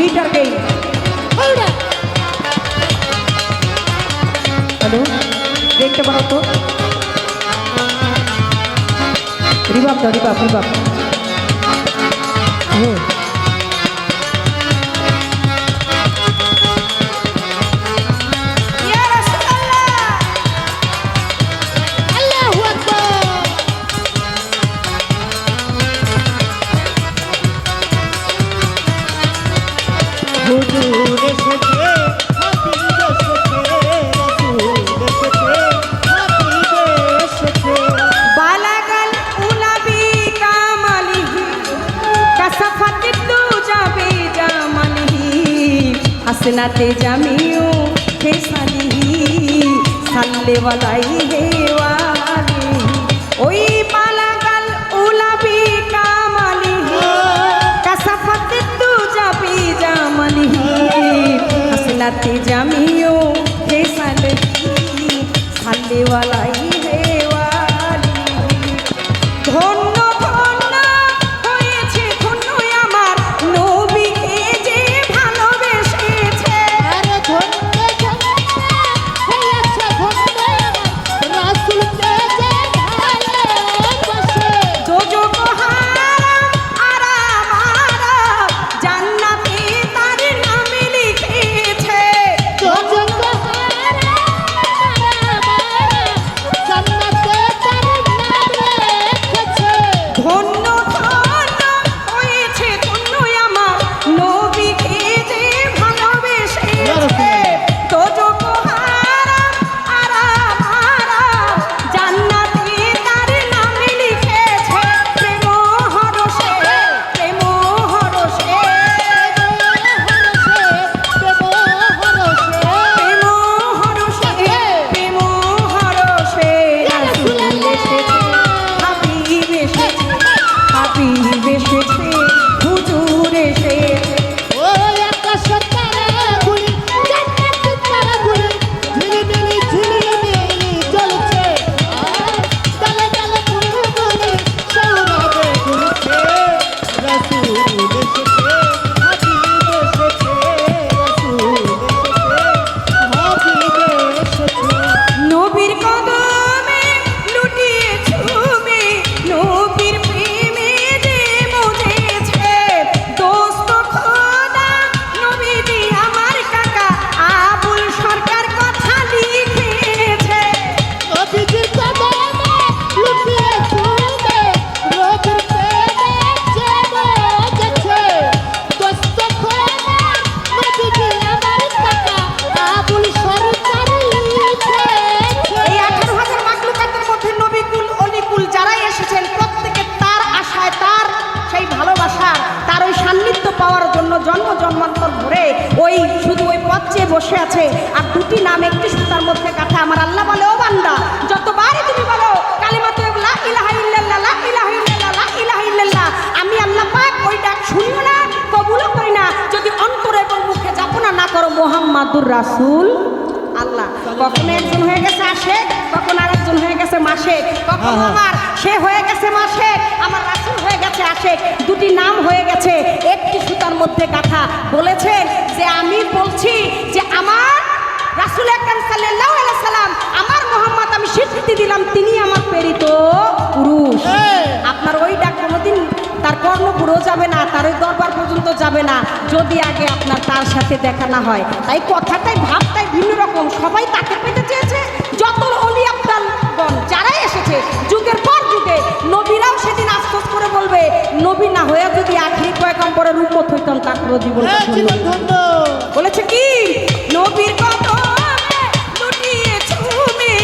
Metre गई hello देखते बढ़ो तो रिबाप दो रिबाप रिबाप হাসনাতে জামিও হে সালিহি সাল্লে বলাই হেওয়া মোহাম্মদুর রাসূল আল্লাহ কখন একজন হয়ে গেছে আসে কখন আরেকজন হয়ে গেছে মাসে কখন হ্যাঁ, হ্যাঁ। আমার সে হয়ে গেছে মাসে আমার রাসূল হয়ে গেছে আসে দুটি নাম হয়ে গেছে একটি সুতার মধ্যে গাথা বলেছেন যে আমি বলছি যে আমার রাসূল আকরাম সাল্লাল্লাহু আলাইহি সাল্লাম আমার মোহাম্মদ আমি স্বীকৃতি দিলাম তিনি আমার প্রেরিত পুরুষ হ্যাঁ। আপনার ওই ডাক কোনোদিন তার যাবে না তার ওই দরবার পর্যন্ত যাবে না যদি আগে আপনার তার সাথে দেখা না হয়। তাই কথাটাই ভাবটাই ভিন্ন রকম। সবাই তাকে পেতে চেয়েছে যত অলি আফতালগণ যারাই এসেছে যুগের পর যুগে নবীরাও সেদিন আফসোস করে বলবে নবী না হয়ে যদি আখরি পয়গম্বরের রূপত হইতাম তার জীবন হ্যাঁ জীবন ধন্য। বলেছে কি? নবীর লুটিয়ে ঝুমে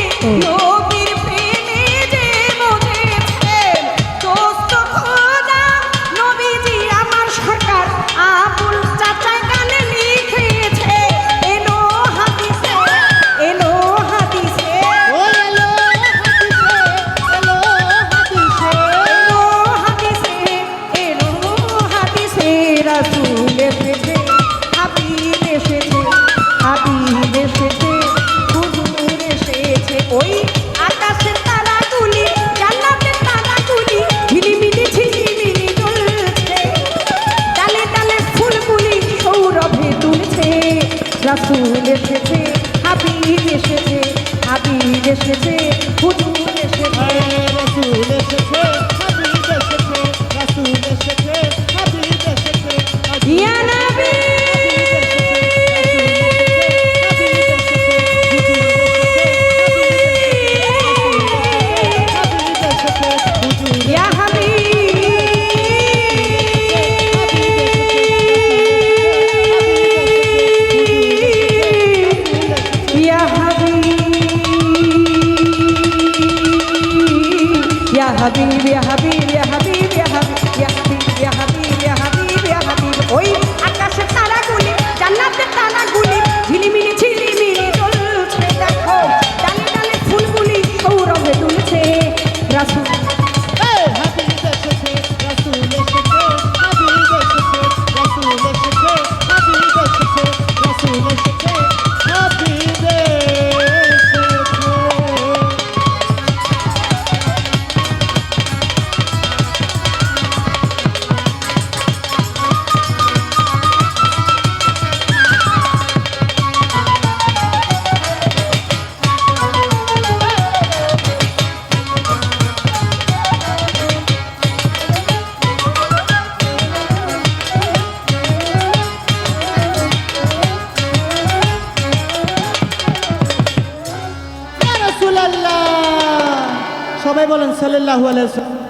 সাল্লাহ আলাইহি